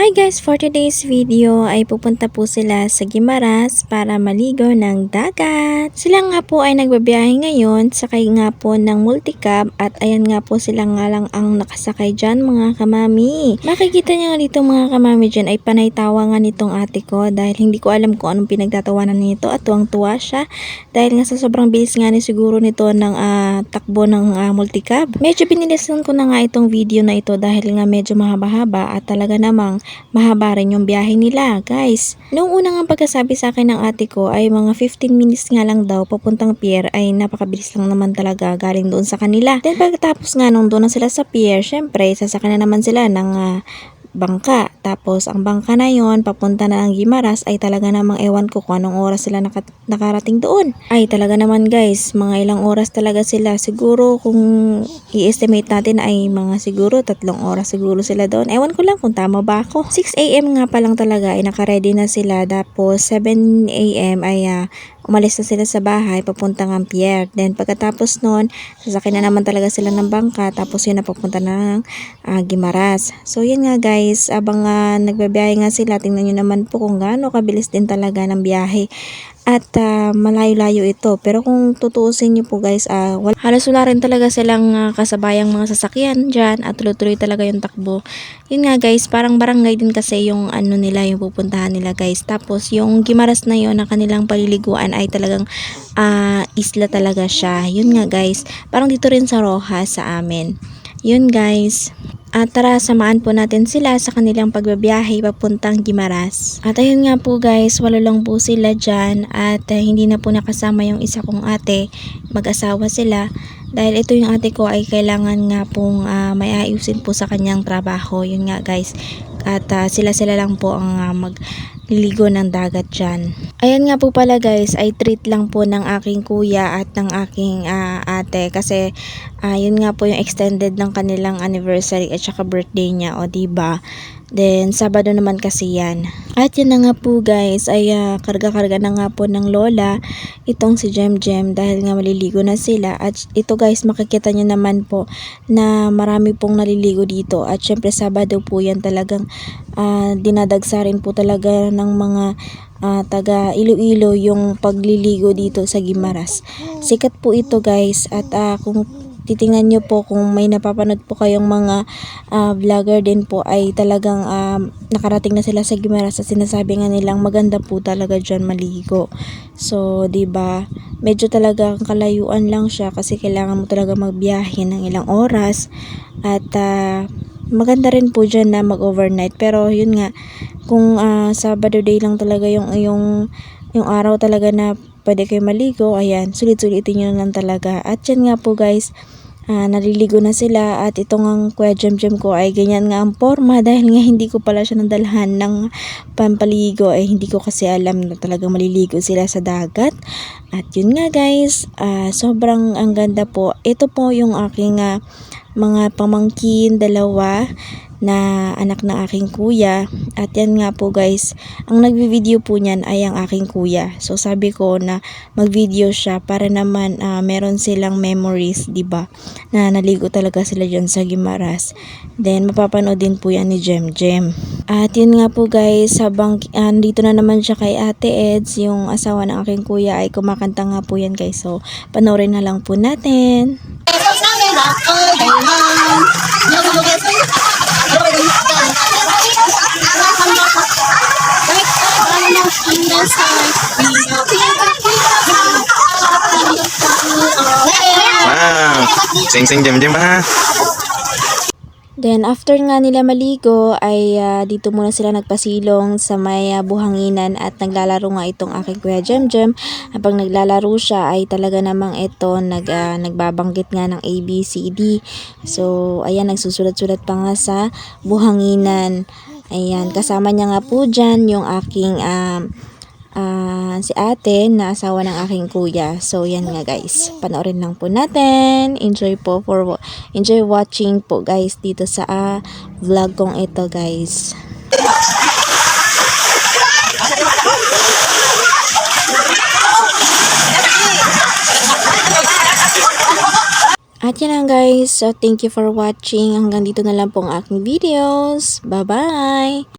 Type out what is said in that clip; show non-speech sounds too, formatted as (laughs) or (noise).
Hi guys! For today's video ay pupunta po sila sa Gimaras para maligo ng dagat. Sila nga po ay nagbabiyahe ngayon, sakay nga po ng multicab at ayan nga po sila nga lang ang nakasakay dyan mga kamami. Makikita nga dito mga kamami dyan ay panay tawa nga nitong ate ko dahil hindi ko alam kung anong pinagtatawanan nito at tuwang-tuwa siya dahil nga sa sobrang bilis nga ni siguro nito ng ah, takbo ng ah, multicab. Medyo pinilisan ko na nga itong video na ito dahil nga medyo mahaba-haba at talaga namang mahaba rin yung biyahe nila, guys. Noong unang ang pagkasabi sa akin ng ate ko ay mga 15 minutes nga lang daw papuntang pier ay napakabilis lang naman talaga galing doon sa kanila. Then pagkatapos nga nung doon na sila sa pier, syempre sasakyan na naman sila ng ah, bangka. Tapos, ang bangka na yon papunta na ng Gimaras, ay talaga namang ewan ko kung anong oras sila naka- nakarating doon. Ay, talaga naman guys, mga ilang oras talaga sila. Siguro, kung i-estimate natin ay mga siguro tatlong oras siguro sila doon. Ewan ko lang kung tama ba ako. 6 a.m. nga pa lang talaga, ay nakaready na sila. Tapos, 7 a.m. ay ah, umalis na sila sa bahay papuntang Ampier. Then pagkatapos noon, sasakyan na naman talaga sila ng bangka tapos yun na papunta na ng ah, Gimaras. So yun nga guys, abang uh, nagbabiyahe nga sila, tingnan nyo naman po kung gaano kabilis din talaga ng biyahe. At ah, malayo-layo ito. Pero kung tutuusin nyo po guys, ah, wala, halos wala rin talaga silang ah, kasabayang mga sasakyan dyan at tuloy-tuloy talaga yung takbo. Yun nga guys, parang barangay din kasi yung ano nila, yung pupuntahan nila guys. Tapos yung Gimaras na yon na kanilang paliliguan ay talagang ah, isla talaga siya. Yun nga guys, parang dito rin sa Rojas sa amin. Yun guys. At tara, samaan po natin sila sa kanilang pagbabiyahe papuntang Gimaras. At ayun nga po guys, walo lang po sila dyan at eh, hindi na po nakasama yung isa kong ate. Mag-asawa sila. Dahil ito yung ate ko ay kailangan nga pong ah, may ayusin po sa kanyang trabaho. Yun nga guys. At ah, sila-sila lang po ang ah, magliligo ng dagat dyan. Ayan nga po pala guys, ay treat lang po ng aking kuya at ng aking ah, ate. Kasi Ah, yun nga po yung extended ng kanilang anniversary at saka birthday niya, o ba? Then, Sabado naman kasi yan. At yun na nga po guys, ay ah, karga-karga na nga po ng lola itong si Jem Jem dahil nga maliligo na sila. At ito guys, makikita nyo naman po na marami pong naliligo dito. At syempre Sabado po yan talagang ah, dinadagsa rin po talaga ng mga ah, taga Iloilo yung pagliligo dito sa Gimaras. Sikat po ito guys at ah, kung titingnan nyo po kung may napapanood po kayong mga ah, vlogger din po ay talagang um, nakarating na sila sa Gimaras at sinasabi nga nilang maganda po talaga dyan maligo. So, ba medyo talagang kalayuan lang siya kasi kailangan mo talaga magbiyahe ng ilang oras at ah, maganda rin po dyan na mag-overnight pero yun nga kung ah, Sabado day lang talaga yung yung yung araw talaga na pwede kayo maligo, ayan, sulit-sulitin nyo lang talaga. At yan nga po guys, ah, naliligo na sila at itong ang kuya Jem Jem ko ay ganyan nga ang forma (laughs) dahil nga hindi ko pala siya nadalhan ng pampaligo ay hindi ko kasi alam na talaga maliligo sila sa dagat. At yun nga guys, ah, sobrang ang ganda po. Ito po yung aking ah, mga pamangkin, dalawa na anak ng aking kuya. At yan nga po guys, ang nagvi-video po niyan ay ang aking kuya. So sabi ko na mag-video siya para naman ah, meron silang memories, 'di ba? Na naligo talaga sila diyan sa Gimaras. Then mapapanood din po yan ni Jem Jem. At yun nga po guys, habang ah, dito na naman siya kay Ate Eds, yung asawa ng aking kuya ay kumakanta nga po yan guys. So panoorin na lang po natin. Wow! Sing-sing jam-jam pa ha? Then after nga nila maligo ay ah, dito muna sila nagpasilong sa may ah, buhanginan at naglalaro nga itong aking kuya Jem Jem. Habang naglalaro siya ay talaga namang ito nag, ah, nagbabanggit nga ng A, B, C, D. So ayan nagsusulat-sulat pa nga sa buhanginan. Ayan kasama niya nga po dyan yung aking um, ah, si ate na asawa ng aking kuya. So, yan nga guys. Panoorin lang po natin. Enjoy po for enjoy watching po guys dito sa ah, vlog kong ito guys. At yan lang guys. So, thank you for watching. Hanggang dito na lang po ang aking videos. Bye-bye!